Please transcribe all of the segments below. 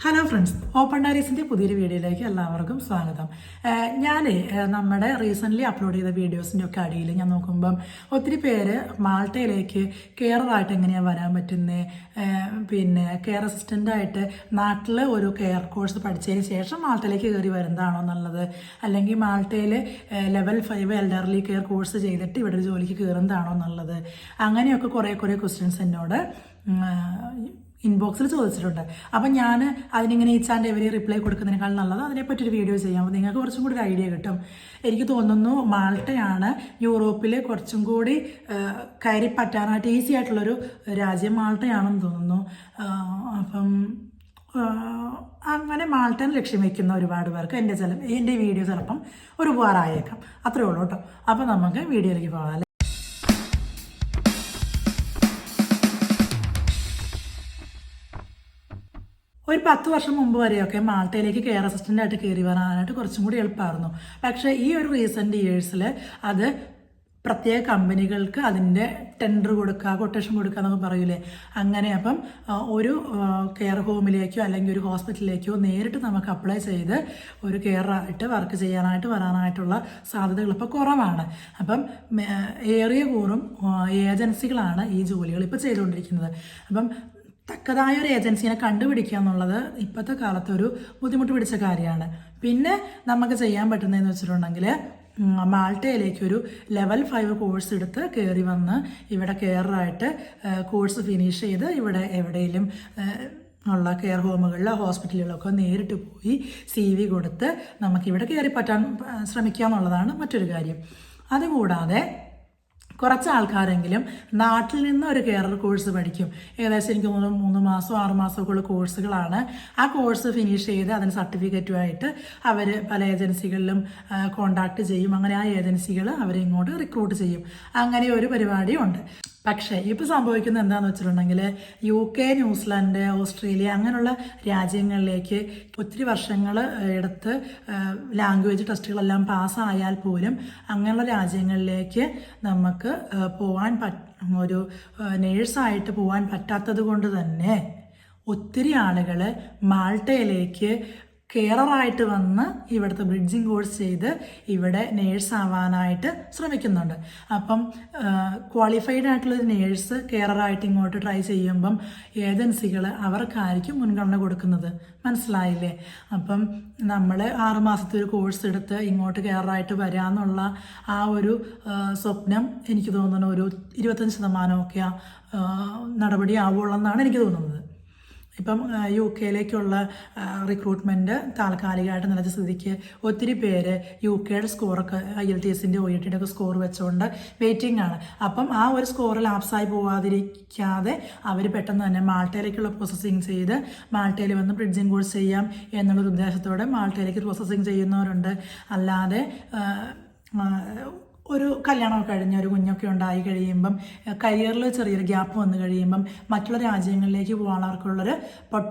Hello friends open ഡയറീസിന്റെ പുതിയൊരു വീഡിയോയിലേക്ക് എല്ലാവർക്കും സ്വാഗതം. ഞാൻ നമ്മുടെ റീസെന്റ്ലി അപ്ലോഡ് ചെയ്ത വീഡിയോസിന്റെ ഒക്കെ അടിയിൽ ഞാൻ നോക്കുമ്പം ഒത്തിരി പേര് മാൾട്ടയിലേക്ക് കെയറായിട്ട് എങ്ങനെയാണ് വരാൻ പറ്റുന്നത് പിന്നെ കെയർ അസിസ്റ്റന്റായിട്ട് നാട്ടിൽ ഒരു കെയർ കോഴ്സ് പഠിച്ചതിന് ശേഷം മാൾട്ടയിലേക്ക് കയറി വരുന്നതാണോ എന്നുള്ളത് അല്ലെങ്കിൽ മാൾട്ടയിൽ level five elderly care course ചെയ്തിട്ട് ഇവിടെ ഒരു ജോലിക്ക് കയറുന്നതാണോ എന്നുള്ളത് അങ്ങനെയൊക്കെ കുറേ കുറേ ക്വസ്റ്റ്യൻസ് എന്നോട് ഇൻബോക്സിൽ ചോദിച്ചിട്ടുണ്ട്. അപ്പം ഞാൻ അതിനിങ്ങനെ ഈച്ചാന്റെ ഇവരെ റിപ്ലൈ കൊടുക്കുന്നതിനേക്കാൾ നല്ലത് അതിനെപ്പറ്റി ഒരു വീഡിയോ ചെയ്യാം. അപ്പോൾ നിങ്ങൾക്ക് കുറച്ചും കൂടി ഒരു ഐഡിയ കിട്ടും. എനിക്ക് തോന്നുന്നു മാൾട്ടയാണ് യൂറോപ്പിലെ കുറച്ചും കൂടി കയറി പറ്റാനായിട്ട് ഈസി ആയിട്ടുള്ളൊരു രാജ്യം മാൾട്ടയാണെന്ന് തോന്നുന്നു. അപ്പം അങ്ങനെ മാൾട്ടൻ ലക്ഷ്യം വയ്ക്കുന്ന ഒരുപാട് പേർക്ക് എന്റെ ചില എന്റെ വീഡിയോ ചിലപ്പം ഒരു ഉപകാരമായേക്കാം അത്രേ ഉള്ളൂ കേട്ടോ. അപ്പോൾ നമുക്ക് വീഡിയോയിലേക്ക് പോകാം. ഒരു പത്ത് വർഷം മുമ്പ് വരെയൊക്കെ മാൾട്ടയിലേക്ക് കെയർ അസിസ്റ്റന്റ് ആയിട്ട് കയറി വരാനായിട്ട് കുറച്ചും കൂടി എളുപ്പമായിരുന്നു പക്ഷേ ഈ ഒരു റീസെന്റ് ഇയേഴ്സിൽ അത് പ്രത്യേക കമ്പനികൾക്ക് അതിന്റെ ടെൻഡർ കൊടുക്കുക കൊട്ടേഷൻ കൊടുക്കുക എന്നൊക്കെ പറയൂലേ? അങ്ങനെ അപ്പം ഒരു കെയർ ഹോമിലേക്കോ അല്ലെങ്കിൽ ഒരു ഹോസ്പിറ്റലിലേക്കോ നേരിട്ട് നമുക്ക് അപ്ലൈ ചെയ്ത് ഒരു കെയറായിട്ട് വർക്ക് ചെയ്യാനായിട്ട് വരാനായിട്ടുള്ള സാധ്യതകൾ ഇപ്പോൾ കുറവാണ്. അപ്പം ഏറിയ കൂറും ഏജൻസികളാണ് ഈ ജോലികൾ ഇപ്പോൾ ചെയ്തുകൊണ്ടിരിക്കുന്നത്. അപ്പം തക്കതായ ഒരു ഏജൻസിനെ കണ്ടുപിടിക്കുക എന്നുള്ളത് ഇപ്പോഴത്തെ കാലത്ത് ഒരു ബുദ്ധിമുട്ട് പിടിച്ച കാര്യമാണ്. പിന്നെ നമുക്ക് ചെയ്യാൻ പറ്റുന്നതെന്ന് വെച്ചിട്ടുണ്ടെങ്കിൽ മാൾട്ടയിലേക്ക് ഒരു ലെവൽ ഫൈവ് കോഴ്സ് എടുത്ത് കയറി വന്ന് ഇവിടെ കെയറായിട്ട് കോഴ്സ് ഫിനിഷ് ചെയ്ത് ഇവിടെ എവിടെയെങ്കിലും ഉള്ള കെയർ ഹോമുകളിലോ ഹോസ്പിറ്റലുകളിലൊക്കെ നേരിട്ട് പോയി സി വി കൊടുത്ത് നമുക്കിവിടെ കയറി പറ്റാൻ ശ്രമിക്കുക എന്നുള്ളതാണ് മറ്റൊരു കാര്യം. അതുകൂടാതെ കുറച്ച് ആൾക്കാരെങ്കിലും നാട്ടിൽ നിന്ന് ഒരു കെയർ കോഴ്സ് പഠിക്കും. ഏകദേശം എനിക്ക് തോന്നുന്നു മൂന്ന് മാസം ആറ് ഉള്ള കോഴ്സുകളാണ് ആ കോഴ്സ് ഫിനിഷ് ചെയ്ത് അതിന് സർട്ടിഫിക്കറ്റുമായിട്ട് അവർ പല ഏജൻസികളിലും കോണ്ടാക്ട് ചെയ്യും. അങ്ങനെ ആ ഏജൻസികൾ അവരെ ഇങ്ങോട്ട് റിക്രൂട്ട് ചെയ്യും. അങ്ങനെ ഒരു പരിപാടിയും ഉണ്ട് പക്ഷേ ഇപ്പോൾ സംഭവിക്കുന്നത് എന്താണെന്ന് വെച്ചിട്ടുണ്ടെങ്കിൽ യു കെ ന്യൂസിലാൻഡ് ഓസ്ട്രേലിയ അങ്ങനെയുള്ള രാജ്യങ്ങളിലേക്ക് ഒത്തിരി വർഷങ്ങൾ എടുത്ത് ലാംഗ്വേജ് ടെസ്റ്റുകളെല്ലാം പാസ്സായാൽ പോലും അങ്ങനെയുള്ള രാജ്യങ്ങളിലേക്ക് നമുക്ക് പോകാൻ പറ്റ ഒരു നേഴ്സായിട്ട് പോകാൻ പറ്റാത്തത് കൊണ്ട് തന്നെ ഒത്തിരി ആളുകൾ മാൾട്ടയിലേക്ക് കെയറായിട്ട് വന്ന് ഇവിടുത്തെ ബ്രിഡ്ജിങ് കോഴ്സ് ചെയ്ത് ഇവിടെ നേഴ്സ് ആവാനായിട്ട് ശ്രമിക്കുന്നുണ്ട്. അപ്പം ക്വാളിഫൈഡ് ആയിട്ടുള്ള ഒരു നേഴ്സ് കെയറായിട്ട് ഇങ്ങോട്ട് ട്രൈ ചെയ്യുമ്പം ഏജൻസികൾ അവർക്കായിരിക്കും മുൻഗണന കൊടുക്കുന്നത്. മനസ്സിലായില്ലേ? അപ്പം നമ്മൾ ആറുമാസത്തെ ഒരു കോഴ്സ് എടുത്ത് ഇങ്ങോട്ട് കെയറായിട്ട് വരാമെന്നുള്ള ആ ഒരു സ്വപ്നം എനിക്ക് തോന്നുന്നു ഒരു ഇരുപത്തഞ്ച് ശതമാനമൊക്കെ നടപടി ആവുള്ളൂ എന്നാണ് എനിക്ക് തോന്നുന്നത്. ഇപ്പം യു കെയിലേക്കുള്ള റിക്രൂട്ട്മെന്റ് താൽക്കാലികമായിട്ട് നിലച്ച സ്ഥിതിക്ക് ഒത്തിരി പേര് യു കെയുടെ സ്കോറൊക്കെ ഐ എൽ ടി എസിന്റെ ഒ ഇ ടിയുടെ ഒക്കെ സ്കോർ വെച്ചുകൊണ്ട് വെയിറ്റിംഗ് ആണ്. അപ്പം ആ ഒരു സ്കോർ ലാപ്സായി പോവാതിരിക്കാതെ അവർ പെട്ടെന്ന് തന്നെ മാൾട്ടയിലേക്കുള്ള പ്രോസസ്സിങ് ചെയ്ത് മാൾട്ടയിൽ വന്ന് ബ്രിഡ്ജിങ് കോഴ്സ് ചെയ്യാം എന്നുള്ളൊരു ഉദ്ദേശത്തോടെ മാൾട്ടയിലേക്ക് പ്രോസസ്സിങ് ചെയ്യുന്നവരുണ്ട്. അല്ലാതെ ഒരു കല്യാണം കഴിഞ്ഞ ഒരു കുഞ്ഞൊക്കെ ഉണ്ടായി കഴിയുമ്പം കരിയറിൽ ചെറിയൊരു ഗ്യാപ്പ് വന്നു കഴിയുമ്പം മറ്റുള്ള രാജ്യങ്ങളിലേക്ക് പോകാനവർക്കുള്ളൊരു പൊ-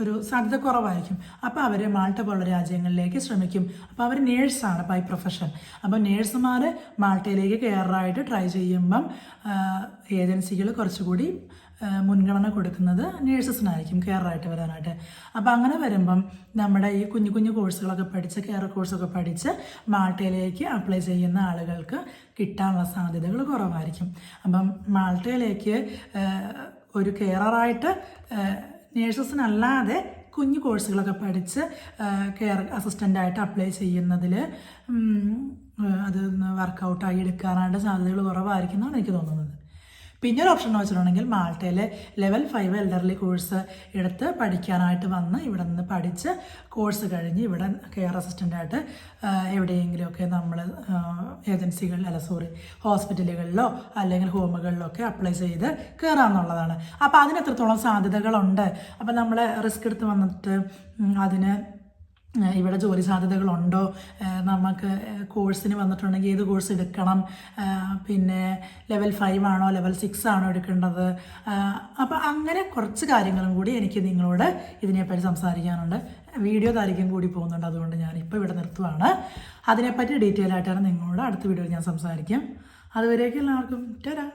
ഒരു സാധ്യത കുറവായിരിക്കും. അപ്പോൾ അവർ മാൾട്ട പോലുള്ള രാജ്യങ്ങളിലേക്ക് ശ്രമിക്കും. അപ്പോൾ അവർ നേഴ്സാണ് ബൈ പ്രൊഫഷൻ അപ്പോൾ നേഴ്സുമാർ മാൾട്ടയിലേക്ക് കയറായിട്ട് ട്രൈ ചെയ്യുമ്പം ഏജൻസികൾ കുറച്ചുകൂടി മുൻഗണന കൊടുക്കുന്നത് നേഴ്സസിനായിരിക്കും കെയറായിട്ട് വരാനായിട്ട്. അപ്പോൾ അങ്ങനെ വരുമ്പം നമ്മുടെ ഈ കുഞ്ഞു കുഞ്ഞു കോഴ്സുകളൊക്കെ പഠിച്ച് കെയർ കോഴ്സൊക്കെ പഠിച്ച് മാൾട്ടയിലേക്ക് അപ്ലൈ ചെയ്യുന്ന ആളുകൾക്ക് കിട്ടാനുള്ള സാധ്യതകൾ കുറവായിരിക്കും. അപ്പം മാൾട്ടയിലേക്ക് ഒരു കെയറായിട്ട് നേഴ്സസിനല്ലാതെ കുഞ്ഞു കോഴ്സുകളൊക്കെ പഠിച്ച് കെയർ അസിസ്റ്റന്റായിട്ട് അപ്ലൈ ചെയ്യുന്നതിൽ അത് വർക്കൗട്ടായി എടുക്കാനായിട്ട് സാധ്യതകൾ കുറവായിരിക്കും എന്നാണ് എനിക്ക് തോന്നുന്നത്. പിന്നെ ഒരു ഓപ്ഷൻ എന്ന് വെച്ചിട്ടുണ്ടെങ്കിൽ മാൾട്ടയിലെ ലെവൽ ഫൈവ് എൽഡർലി കോഴ്സ് എടുത്ത് പഠിക്കാനായിട്ട് വന്ന് ഇവിടെ നിന്ന് പഠിച്ച് കോഴ്സ് കഴിഞ്ഞ് ഇവിടെ കെയർ അസിസ്റ്റന്റായിട്ട് എവിടെയെങ്കിലുമൊക്കെ നമ്മൾ ഏജൻസികളിൽ അല്ല സോറി ഹോസ്പിറ്റലുകളിലോ അല്ലെങ്കിൽ ഹോമുകളിലോ ഒക്കെ അപ്ലൈ ചെയ്ത് കയറാമെന്നുള്ളതാണ് അപ്പോൾ അതിന് എത്രത്തോളം സാധ്യതകളുണ്ട്? അപ്പോൾ നമ്മൾ റിസ്ക് എടുത്ത് വന്നിട്ട് അതിന് ഇവിടെ ജോലി സാധ്യതകളുണ്ടോ? നമുക്ക് കോഴ്സിന് വന്നിട്ടുണ്ടെങ്കിൽ ഏത് കോഴ്സ് എടുക്കണം? പിന്നെ ലെവൽ ഫൈവ് ആണോ ലെവൽ സിക്സ് ആണോ എടുക്കേണ്ടത്? അപ്പോൾ അങ്ങനെ കുറച്ച് കാര്യങ്ങളും കൂടി എനിക്ക് നിങ്ങളോട് ഇതിനെപ്പറ്റി സംസാരിക്കാനുണ്ട്. വീഡിയോ താരിക്കും കൂടി പോകുന്നുണ്ട് അതുകൊണ്ട് ഞാൻ ഇപ്പോൾ ഇവിടെ നിർത്തുവാണ്. അതിനെപ്പറ്റി ഡീറ്റെയിൽ ആയിട്ടാണ് നിങ്ങളോട് അടുത്ത വീഡിയോയിൽ ഞാൻ സംസാരിക്കും. അതുവരേക്കും എല്ലാവർക്കും തരാം